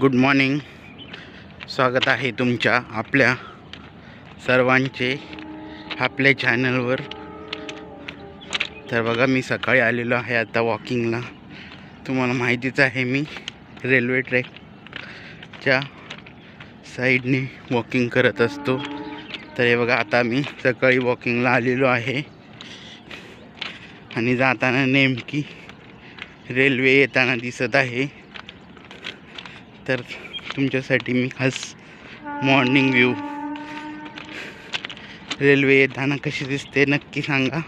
Good morning. स्वागत आहे तुमच्या आपल्या सर्वांचे आपल्या चॅनलवर. तर बघा मी सकाळी आलेलो आहे आता वॉकिंगला. तुम्हाला माहितीच आहे मी रेल्वे ट्रॅकच्या साईडने वॉकिंग करत असतो. तर हे बघा आता मी सकाळी वॉकिंगला आलेलो आहे. आणि जाताना नेमकी रेल्वे येताना दिसत आहे. तर तुमच्यासाठी मी खास मॉर्निंग व्ह्यू रेल्वे येताना कशी दिसते नक्की सांगा.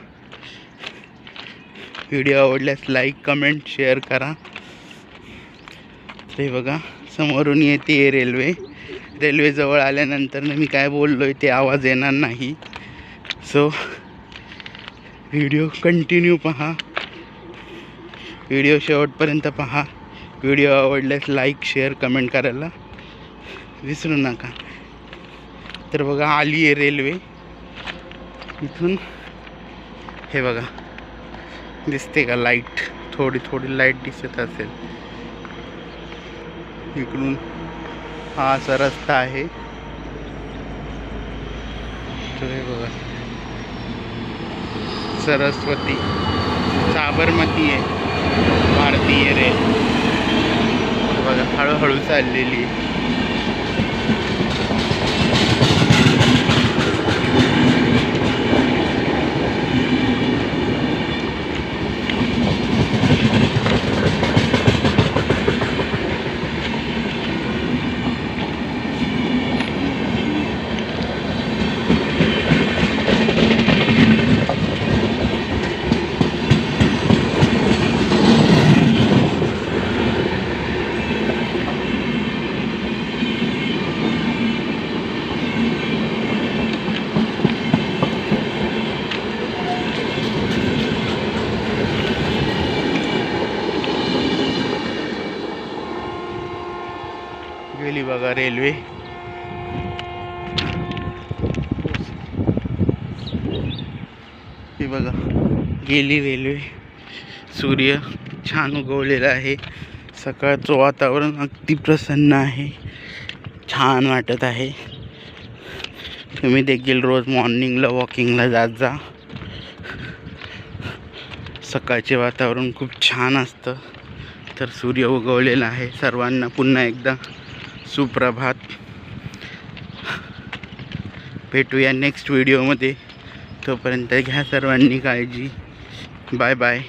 व्हिडिओ आवडल्यास लाईक कमेंट शेअर करा. ते बघा समोरून येते रेल्वे रेल्वेजवळ आल्यानंतर मी काय बोललो आहे ते आवाज येणार नाही. सो व्हिडिओ कंटिन्यू पहा. व्हिडिओ शेवटपर्यंत पहा. व्हिडिओ आवडल्यास लाईक शेअर कमेंट करायला विसरू नका. तर बघा आली आहे रेल्वे इथून हे बघा दिसते का लाइट थोडी थोडी लाइट दिसत असेल. इकडून हा असा रस्ता आहे. तर हे बघा सरस्वती साबरमती आहे. हळूहळू चाललेली. गेली बघा रेल्वे. हे बघा गेली रेल्वे. सूर्य छान उगवलेला आहे. सकाळचं वातावरण अगदी प्रसन्न आहे. छान वाटत आहे. तुम्ही देखील रोज मॉर्निंगला वॉकिंगला जात जा. सकाळचे वातावरण खूप छान असतं. तर सूर्य उगवलेला आहे सर्वांना पुन्हा एकदा. सुप्रभात. भेटूया नेक्स्ट व्हिडिओमध्ये तोपर्यंत घ्या सर्वांनी काळजी. Bye bye